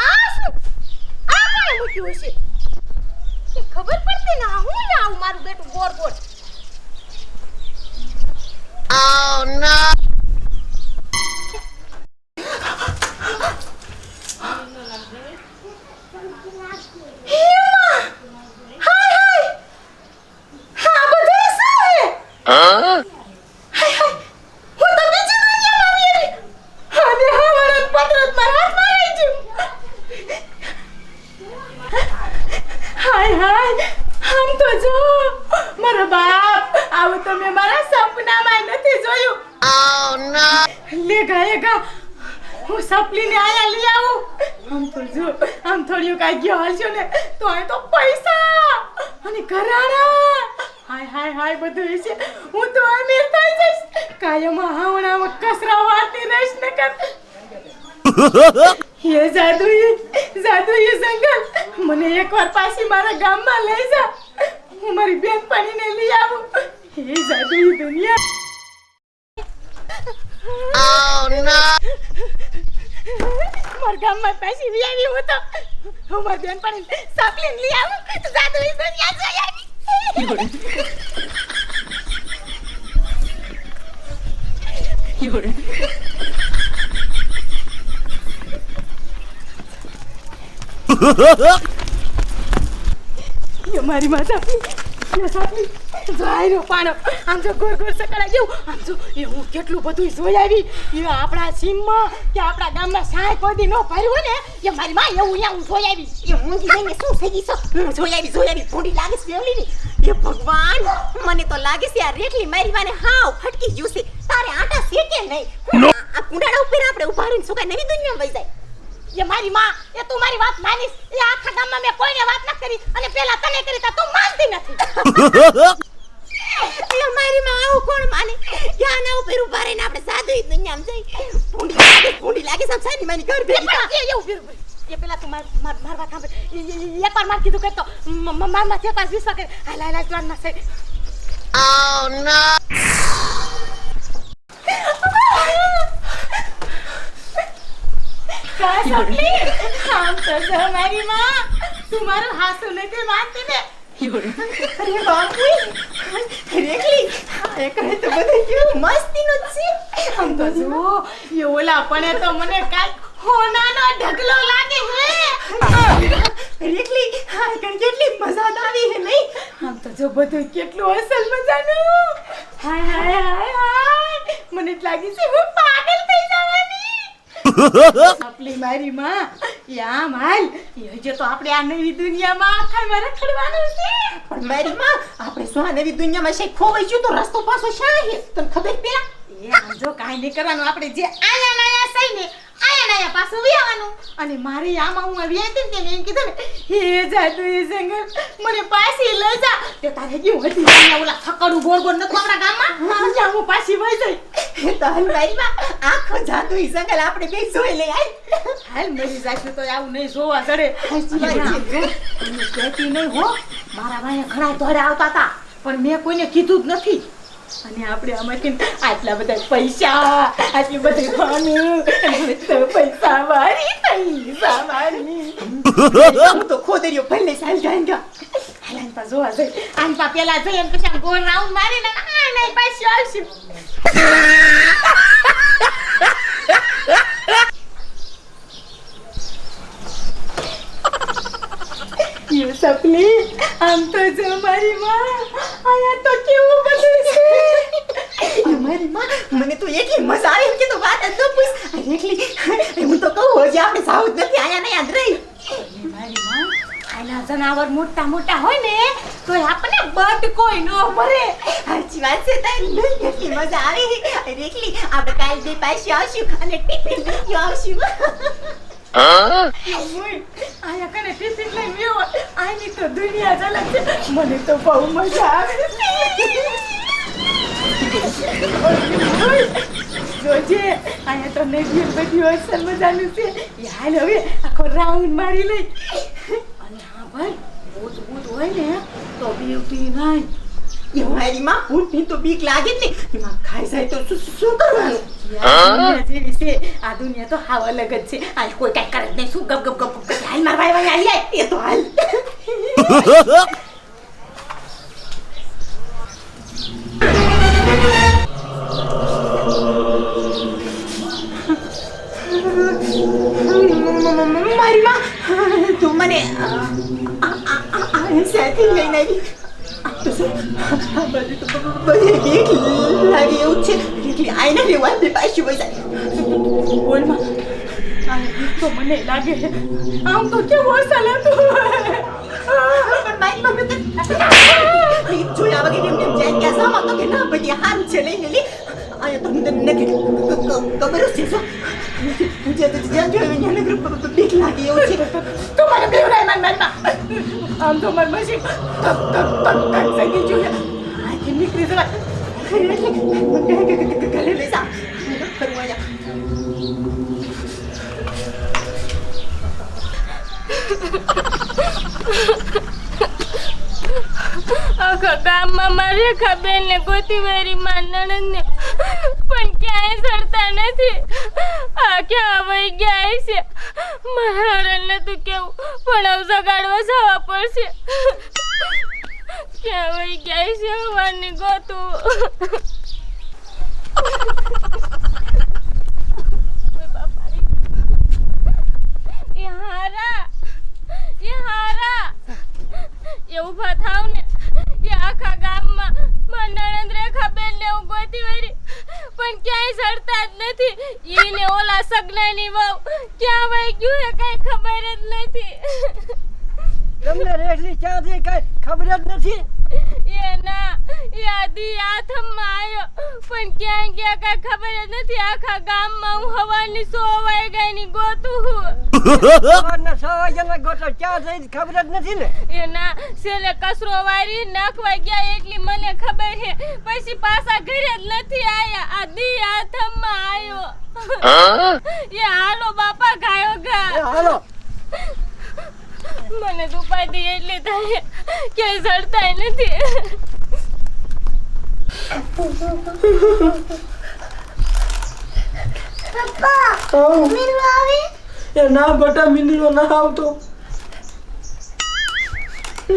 આ શું? આ કોણે મૂક્યું એ ખબર પડતી ને હું લાવું મારું બેટું ગોર ગોર હેમાં! હાય હાય! હા, બધું શું હે? તો ને. હાય હાય! આમ તો જો, મારો બાપ આવું તો મારા સપનામાં નથી જોયું લે ગાય હું સપલીને આયા લઈ આવું આમ તો જો, આમ થોડ્યું કાંઈ ગયો હલશો ને, તો અહીં તો પૈસા અને ઘરાણા હાય હાય હાય બધું છે. હું તો અમીર થઈ જઈશ. કાયમ હાવણામાં કસરા વાળતી રહીશ ને કર હે જાદુઈ જાદુઈ જંગલ. મને એકવાર પાછી મારા ગામમાં લઈ જા. હું મારી બેનપણીને લઈ આવું. હે જાદુઈ દુનિયા. મારા ગામમાં પાછી વી આવી હું તો. હું મારી બેનપણી સાપલીને લઈ આવું. જાદુઈ દુનિયા જોઈ આવી એ મારી માતા એ સાપલી જાયરો પાણો આમ જો ગોર ગોર સકડા જેવું આમ જો એ હું કેટલું બધું જોઈ આવી. એ આપણા સીમમાં કે આપણા ગામમાં સાય કોઈ દી નો ભર્યું ને એ મારી માં એવું અહીંયા હું જોઈ આવી. એ હું જઈને શું થઈ ગઈ છો? હું જોઈ આવી જોઈ આવી. ભૂંડી લાગે છે બેવલીની. એ ભગવાન મને તો લાગે છે આ રેટલી મારી માને હાવ ફટકી ગયું છે. તારે આટા શેકે નહીં? આ કુંડાળા ઉપર આપણે ઊભા રહીને શું કાંઈ નવી દુનિયામાં વહી જાય? એ મારી માં એ તું મારી વાત માનીશ. એ આખા ગામમાં મેં કોઈને વાત ન કરી અને પેલા તને કરી તા તું માનતી નથી. એ મારી માં આવું કોણ માને? કે ના ઉપર ઊભા રહીને આપણે સાદુ દુનિયામાં જઈ ભૂંડી લાગે ભૂંડી લાગે સમ સાની માની ઘર ભેગી એવું ફેર એ પેલા તું માર મારવા માર વાત સાંભળ એ- એ- એ માર કીધું કરતો મારમાં એકવાર વિશ્વાસ કરે. હાલ હાલ હાલ કા સપલી આમ તો જો મારી માં. તું મારું હાસુ નથી માનતી ને. અરે બાપુ. રેખલી તો બધું કેવું મસ્તીનું જ છે આમ તો જો એ ઓલા પણ તો મને કાઈ હોનાનો ઢગલો લાગે હે રેખલી આ કરે કેટલી મજા આવી હે નહીં આમ તો જો બધું કેટલું અસલ મજાનું હાય હાય હાય હાય. મને લાગી છે હું પાગલ આપલી મારી માં યા માલ. હજે તો આપણે આ નવી દુનિયામાં આખામાં રખડવાનું છે. પણ મારી માં આપણે શું આ નવી દુનિયામાં છે? ખોવાઈ ગયું તો રસ્તો પાછો શા છે તને ખબર પેલા? એ આમ જો કાંઈ નહીં કરવાનું, આપણે જે આયા નાયા સહી ને, આયા નાયા પાછું વ્યાવાનું. અને મારે આમાં હું આવી હતી ને તેને એમ કીધું ને, હે જાદુ એ જંગલ, મને પાછી લઈ જા. તે તારે કેવું હતી ઓલા થકડું ગોળ ગોળ નથી આપણા ગામમાં હા પાછી વહી જઈ હાલ મારી આખો જાદુ ઈ આપણે બે જોઈ લઈ આય હાલ મરી જાય તો આવું નહીં જોવા તમે કહેતી નહીં હો. મારા ભાઈ ઘણા દોડે આવતા હતા પણ મેં કોઈને કીધું જ નથી. અને આપણે આમાંથી આટલા બધા પૈસા આટલી બધી તો પૈસા મારી પૈસા વાળી. હું તો ખોદર્યો ભલે સાલ ગાંગા હાલ પા જોવા જઈ. આનપા પેલા જઈ અને પછી ગોળ રાઉન્ડ મારીને આ નહીં પાછી આવશે. યુ સપલી આમ તો જો મારી માં આયા તો કેવું બધું છે મારી માં મને તો એટલી મજા આવી કે તો વાત જ ન પૂછ રેખલી હું તો કહું હજી આપણે સાઉથ નથી આયા ને યાદ રહી મારી માં આના જનાવર મોટા મોટા હોય ને તો આપણને બટ કોઈ નો મરે હાચી વાત છે તારી. કેટલી મજા આવી રેખલી આપણે કાલ બે પાસે આવશું અને ટિફિન લઈ આવશું. આયા કને ટિફિન લઈને વ્યો આની તો દુનિયા અલગ છે. મને તો બહુ મજા આવે જોજે અહીંયા તો નદી બધી અસલ મજાનું છે. હાલ હવે આખો રાઉન્ડ મારી લઈ. અને હા ભાઈ ભૂત ભૂત હોય ને તો બીવતી નહીં. એ ભૂતની તો બીક લાગે જ ને એમાં ખાઈ જાય તો શું- શું કરવાનું? જેવી છે. આ દુનિયા તો હાવ અલગ જ છે. આ કોઈ કાંઈ કરે જ નહીં. શું ગપ ગપ ગપ ગપ હાલ માર ભાઈ ભાઈ હાલ. એ તો હાલ. મારી માં તું મને સાથે લઈને આવી તો તો બધે બીક લાગે એવું છે એટલે આઈને લેવા દે પાછી વઈ બોલમાં તો મને લાગે છે આમ તો કેવો અસલ હતું પણ મારી મમ્મી તો જોયા વગર એમને એમ જાય કે સામા તો કે ના ભાઈ હારું છે લઈ લેલી આયા તો મને ખબર જ છે શું જ્યાં જ્યાં જોયું નગર બ- બ- બીક લાગે એવું છે તો મને બેવરાય માર આમ તો માર મશીન સગી જોઈએ આથી નીકળી જવાય ઘરે લઈ જા. આખા ગામમાં મારી રેખાબેન ને ગોતી મારી માં નણંદ પણ ક્યાંય સરતા નથી. આ ક્યાં વહી ગયા છે મારા તો કેવું પણ સગાડવા જવા પડશે. ક્યાં વહી ગયા છે હવાની ગોતું? એવું થાવ ને, એ આખા ગામમાં માર નણંદ રેખાબેન ને હું ગોતી વરી પણ ક્યાંય સડતા જ નથી. ઈ ને ઓલા સગનાની વહુ ક્યાં વઈ ગયું એ કઈ ખબર જ નથી. તમને રેસલી ક્યાંથી કઈ ખબર જ નથી? એ ના યાદી હાથમાં આવ્યો પણ ક્યાં ગયા કઈ ખબર જ નથી. આખા ગામમાં હું હવાની સો વાઈ ગઈ ની ગોતું હું. સવારના છ વાગ્યાના ગોતો ક્યાં થઈ ખબર જ નથી ને? એના સેલે કસરો વારી નાખવા ગયા એટલી મને ખબર છે. પછી પાછા ઘરે જ નથી આયા. આ દી હાથમાં આયો એ હાલો બાપા ગાયો ગા હાલો. મને દુપાદી એટલી થાય કે સડતાય નથી. એ ના બટા મિનિનો ના આવતો. એ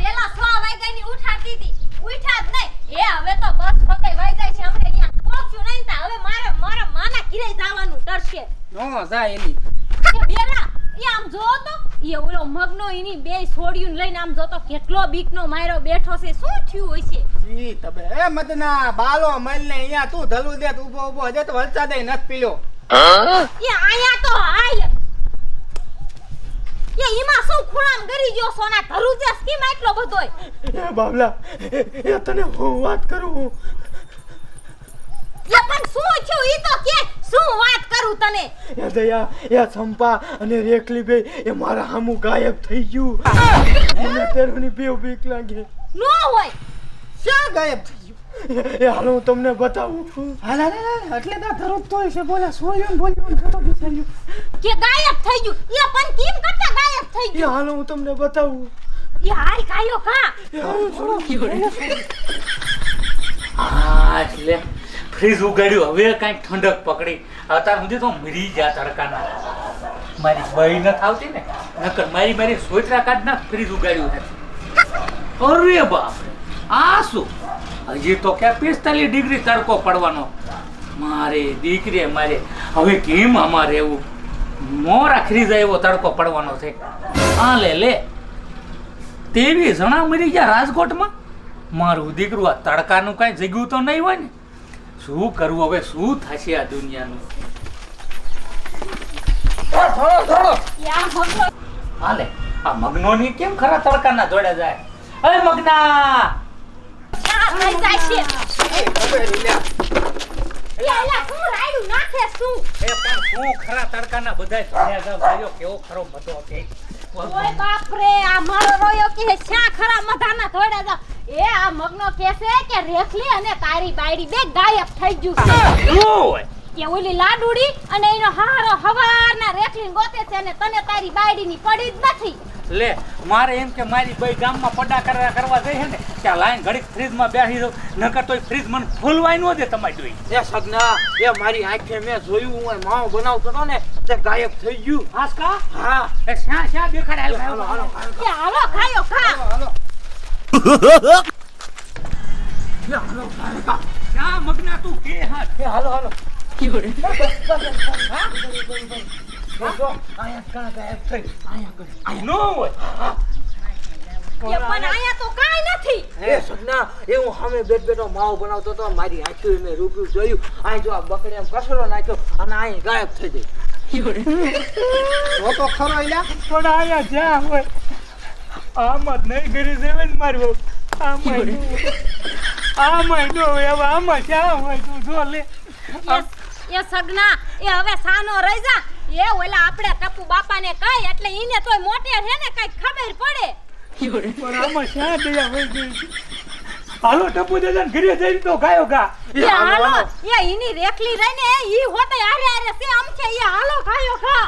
વેલા 6 વાગ્યાની ઉઠાતી હતી. ઉઠ્યા જ નહીં. એ હવે તો બસ ફકાઈ વાઈ જાય છે. હમણે ત્યાં પહોંચ્યું નહીં તા હવે મારે મારા માના ઘીરે જવાનું ડરશે નો જાય એલી બેલા એ આમ જો તો એ ઓલો મગનો એની બે છોડ્યું લઈને આમ જોતો કેટલો બીકનો માર્યો બેઠો છે શું થયું હોય છે ઈ તબે એ મદના બાલો મલ ને અહીંયા તું ધલું દે ઊભો ઊભો હજે તો વલસાદે નથ પીલ્યો એ આયા તો આય એ ઈમાં શું ખૂણામ ગરી ગયો સોના ધરું છે સ્કીમ આટલો બધોય એ બાબલા એ તને હું વાત કરું? એ પણ શું થયું? ઈ તો કે શું વાત કરું તને? એ દયા એ સંપા અને રેખલી બે એ મારા હામુ ગાયબ થઈ ગયું. મને તેરોની બેવ બીક લાગે. નો હોય. શા ગાયબ થઈ ગયું? એ હાલો હું તમને બતાવું હાલ હાલ હાલ એટલે તો ધરોત તો છે. બોલા સોયું બોલ્યું થતો બિસાયું કે ગાયબ થઈ ગયું? એ પણ કેમ કરતા ગાયબ થઈ એ ગયું? હાલો હું તમને બતાવું. એ હાલ કાયો કા? એ હાલો થોડું આ એટલે ફ્રીજ ઉગાડ્યું. હવે કાંઈક ઠંડક પકડી. અત્યાર સુધી તો મરી ગયા તડકાના. મારી બહી ન થાવતી ને. નકર મારી મારી સોયત્રા કાઢ ના ફ્રીજ ઉગાડ્યું નથી અરે બાપ આ શું? હજી તો ક્યાં પિસ્તાલીસ ડિગ્રી તડકો પડવાનો. મારે દીકરી મારે. હવે કેમ અમારે એવું મોરા ખરીદા એવો તડકો પડવાનો છે. આ લે લે. તેવી જણા મરી ગયા રાજકોટમાં? મારું દીકરું આ તડકાનું કાંઈ જગ્યું તો નહીં હોય ને? શું કરવું હવે? શું થશે આ દુનિયાનું? હાલે આ મગનો ની મગનોની કેમ ખરા તડકાના જોડે જાય? અરે મગના! શું નાખે શું? એ પણ શું ખરા તડકાના બધાય જોડ્યા જાવ ભાઈઓ કેવો ખરો મતો છે ઓય બાપ રે આ મારો રોયો કે શા ખરા મધાના ધોડા જા. એ આ મગનો કેસે કે રેખલી અને તારી બાયડી બે ગાયબ થઈ ગયું છે. કે ઓલી લાડુડી અને એનો હારો હવારના રેખલી ગોતે છે અને તને તારી બાયડીની પડી જ નથી. લે મારે એમ કે મારી ભાઈ ગામમાં પડા કરવા કરવા જઈ છે ને ત્યાં લાઈન ઘડીક ફ્રીજમાં બેસી દઉં નકર તો ફ્રીજ મને ફૂલવાય ન દે તમારી જોઈ એ સગના એ મારી આંખે મેં જોયું હું માવો બનાવતો હતો ને તે ગાયબ થઈ ગયું. હાસકા હા. એ શ્યા શ્યા દેખાડે હાલો હાલો એ હાલો ખાયો ખા. હાલો હાલો. મગના તું કે હા એ હાલો હાલો. કાં ગાયબ થઈ અહીંયા કરી. નો હોય. એ પણ આયા તો નથી. એ સગના એ હું સામે બેઠ બનાવતો હતો મારી આંખે મેં રૂપિયું જોયું. અહીં જો આ બકડી એમ કચરો નાખ્યો અને અહીં ગાયબ થઈ ગઈ. તો તો ખરો અહીંયા પણ આયા જ્યાં હોય આમાં જ નહીં કરી દેવે ને મારી આમાં. આમાં ય હવે આમાં ક્યાં હોય તું જો લે. એ સગના એ હવે સાનો રહી જા. એ ઓલા આપણે ટપુ બાપાને કહી એટલે ઈને તોય મોટે છે ને કઈ ખબર પડે. પણ આમાં શા દયા હોય ગઈ? હાલો ટપુ દાદા ઘરે જઈને તો ગાયો ગા. એ હાલો એ ઈની રેખલી રહીને ને ઈ હોતે આરે આરે છે આમ છે એ હાલો ગાયો ખા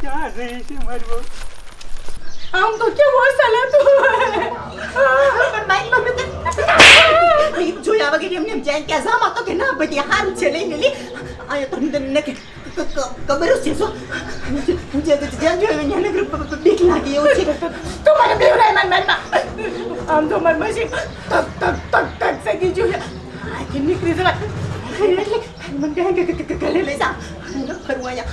ક્યાં રહી છે મારી બહુ આમ તો કેવો અસલ હતું. પણ મારી મમ્મી તો જોયા વગર એમને એમ જાય કે જામ તો કે ના બધી હાલ છે લઈને લી. Ayo 돈 때문에 그그그그그 씻어 이제 지난주에 얘네 그 빅나게 오지 정말 미우라만 만나 안 정말 맛이 딱딱딱딱 생기죠 아 김이 그래서 뭔가 그그그 그래서 그러냐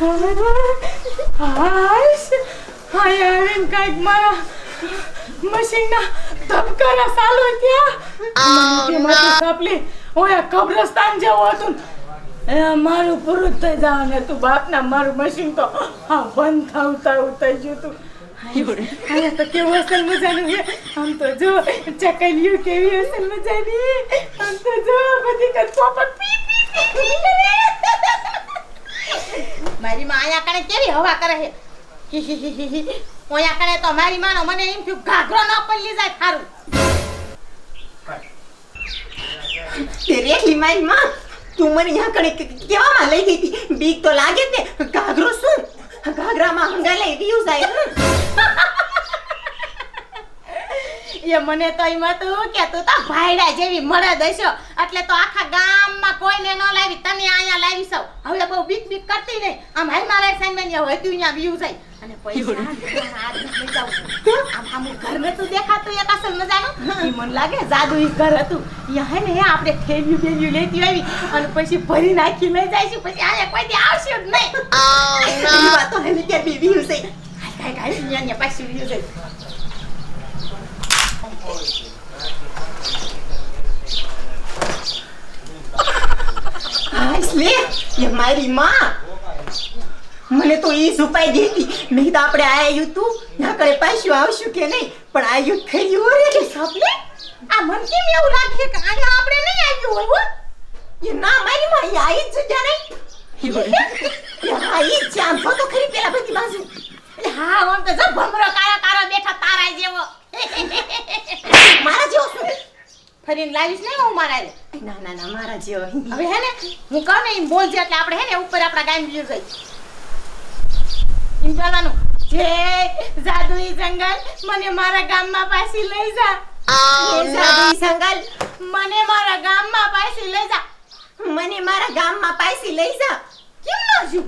Ay, ay, ay, ay, ay, ay, ay, ay, ay, ay, ay, ay, ay, ay, ay, ay, ay, ay, મશીનના ધબકારા ચાલુ થયા. સાપલી ઓયા કબ્રસ્તાન જેવું હતું. એ મારું પૂરું થઈ જવાનું હતું. બાપના મારું મશીન તો હા બંધ થાવ થાવ થઈ ગયું હતું. અહીંયા તો કેવું અસલ મજાનું છે? આમ તો જો ચકલીઓ કેવી અસલ મજાની. આમ તો જો બધી કદ પર પી પી પી મારી માં આયા કણે કેવી હવા કરે છે? હી હી હી હી હી. ઓયા કરે તો મારી માનો મને એમ થયું ઘાઘરો ન પલ્લી જાય ખારું તે રેખલી મારી માં તું મને यहाँ કણે કેવામાં લઈ ગઈ હતી? બીક તો લાગે ને. ઘાઘરો શું? ઘાઘરામાં હંગા લઈ ગયું જાય એ મને તો એમાં તો કે તું તો ભાઈડા જેવી મળે દઈશો એટલે તો આખા ગામમાં કોઈને ન લાવી તને અહીંયા લાવી સૌ. હવે બહુ બીક બીક કરતી નહીં. આમ હાલ મારા સાઈન હોય તું અહીંયા વ્યૂ જાય. અને પૈસા આમ આમ ઘર મેં તું દેખાતું એક અસલ મજાનું? ઈ મને લાગે જાદુ ઈ ઘર હતું. હે ને આપણે થેલિયું બેલિયું લેતી આવી અને પછી ભરી નાખી લઈ જાય છે. પછી અહીંયા કોઈ દી આવશે જ નહીં. ઈ વાત તો હેલી ત્યાં બી વ્યૂ છે કાઈ હાય ન્યા અહીંયા પાછી જાય હાશ લે એ મારી માં. મને તો એ સુપાઈ દેતી મેં તો આપણે આયું તું ના કરે પાછું આવશું કે નહીં? પણ આયું થયું રે કે સપને? આ મન કેમ એવું લાગે કે આને આપણે નહીં આવ્યું હોય એ ના મારી માં આઈ જ જગ્યા નહીં. એ હા જ છે આમ તો ખરી પેલા બધી બાજુ. એટલે હા આમ તો જો ભમરો કાળા કાળો બેઠા તારા જેવો. મારા જેવો શું? ફરીને લાવીશ નહીં હું મારા રે ના ના ના મારા જેવો. હવે હે ને હું કહું ને એમ બોલજે એટલે આપણે હે ને ઉપર આપણા ગામ વ્યૂ જઈ એમ જે જાદુઈ જંગલ મને મારા ગામમાં પાછી લઈ જા સાદી સંગલ મને મારા ગામમાં પાછી લઈ જા મને મારા ગામમાં પાછી લઈ જા કેમ ના છું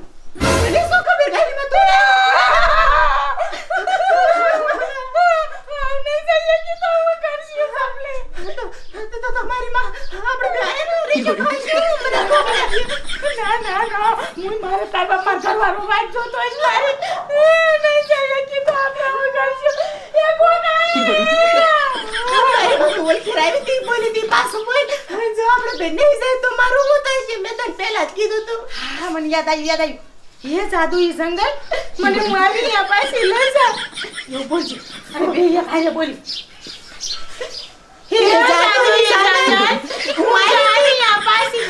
મને શું ખબર ગાડી માં તું તમારી માં આપણે નો ના ના. હું મારે તાર બાપા કરવાનો વાટ જોતો જ મારી નહીં જઈએ કે આપણે હું કરશું. એ કોણ ઓળખી રાવી તી બોલી તી પાછું બોલ. જો આપણે બંને જાય તો મારું હું થાય છે? મેં તને પહેલા જ કીધું તું હા મને યાદ આવ્યું યાદ આવ્યું. હે જાદુ ઈ જંગલ? મને હું આવી ત્યાં પાછી લઈ જા. એવું બોલજો. અને બે એક હારે બોલી. હે જાદુ ઈ જંગલ? હું આવી ત્યાં પાછી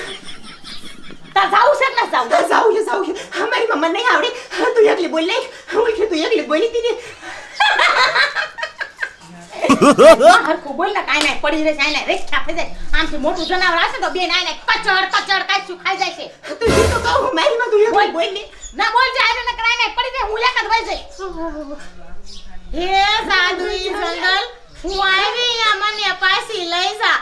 તા જાવું છે કે ના જાવું હા, જાઉં છે જાઉં છે અમારી મમ્મા નહીં આવડે હા, તું એકલી બોલ ઓળખી તું એકલી બોલી તી ને. હરખું બોલ ને કાંઈ નાય પડી રહેશે આને રેખા થઈ જાય આમથી મોટું જનાવર હશે તો બેન આને કચડ કચડ કાચું ખાઈ જાય છે તું ઈ તો કહું મારી માં તું એવું બોલ. ને ના બોલ જાય આને નકર આને પડી જાય હું એક જ વઈ જઈશ. હે સાધુ ઈ જંગલ હું આવી મને પાછી લઈ જા.